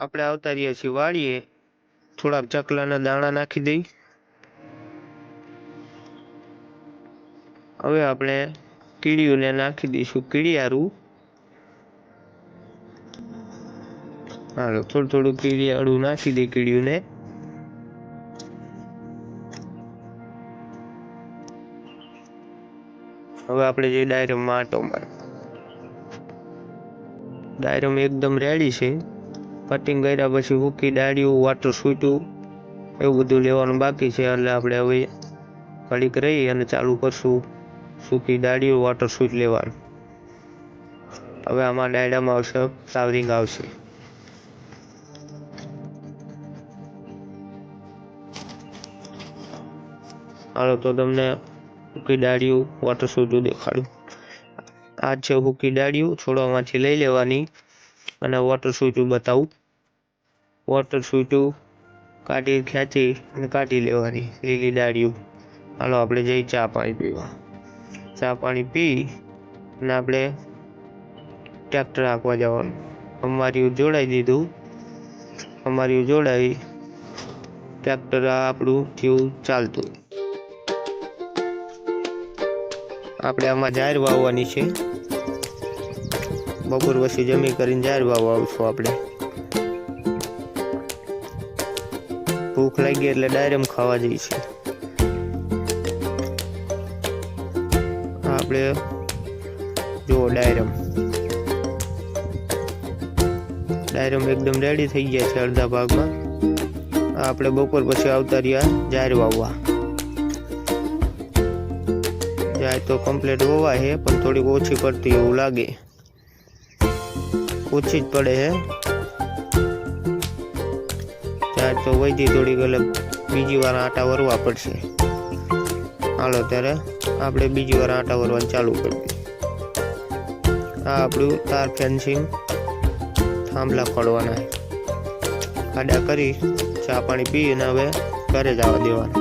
આપણે આવતા રહીએ છીએ વાળીએ થોડાક ચકલાના દાણા નાખી દઈ. હવે આપણે કીડીઓને નાખી દઈશું. કીડિયારું હાલો, થોડું થોડું કીડિયાળું નાખી દઈ કીડીઓને. હવે આપણે જે ડાયરમમાં માટો માર ડાયરમ એકદમ રેડી છે. કટિંગ કર્યા પછી હુકી ડાળીઓ, વાટું સૂટ્યું. એવું બધું લેવાનું બાકી છે, એટલે આપણે હવે ઘડીક રહી અને ચાલુ કરશું. સૂકી ડાળીઓ વોટર સૂટ લેવાનું. હવે આમાં ડાયડામાં આવશે, સાવરિંગ આવશે. હાલો, તો તમને હુકી ડાળીઓ વોટર સૂટું દેખાડું. આ છે હુકી ડાળીઓ, છોડવામાંથી લઈ લેવાની. અને વોટર સૂટું બતાવું. વોટર છૂટું કાઢી ખેંચી અને કાઢી લેવાની, લીલી ડાળીઓ હાલો, આપણે જઈ ચા પાણી પીવા. ચા પાણી પી અને આપણે ટ્રેક્ટર આંકવા જવાનું. અમારી જોડાઈ દીધું. અમારી જોડાઈ. ટ્રેક્ટર આપણું થયું ચાલતું. આપણે આમાં જાહેર વાવવાની છે. બપોર પછી જમી કરીને જાહેર વાવવા આવશું આપણે. ભૂખ લાગી એટલે ડાયરેમ ખાવા જઈશું આપણે જુઓ ડાયરમ. ડાયરમ એકદમ રેડી થઈ ગયા છે અડધા ભાગમાં. આપણે બપોર પછી આવતા રહ્યા જાહેર વાવવા. જાય તો કમ્પ્લીટ હોવા છે પણ થોડીક ઓછી પડતી એવું લાગે. ઓછી જ પડે છે તો વૈધી થોડીક એટલે બીજી વાર આટા વરવા પડશે. હાલો, ત્યારે આપણે બીજી વાર આટા વરવાનું ચાલુ કરીએ આ આપણું તાર ફેન્સિંગ થાંભલા ખોડવાના ખાડા કરી ચા પાણી પી અને હવે ઘરે જવા દેવાના.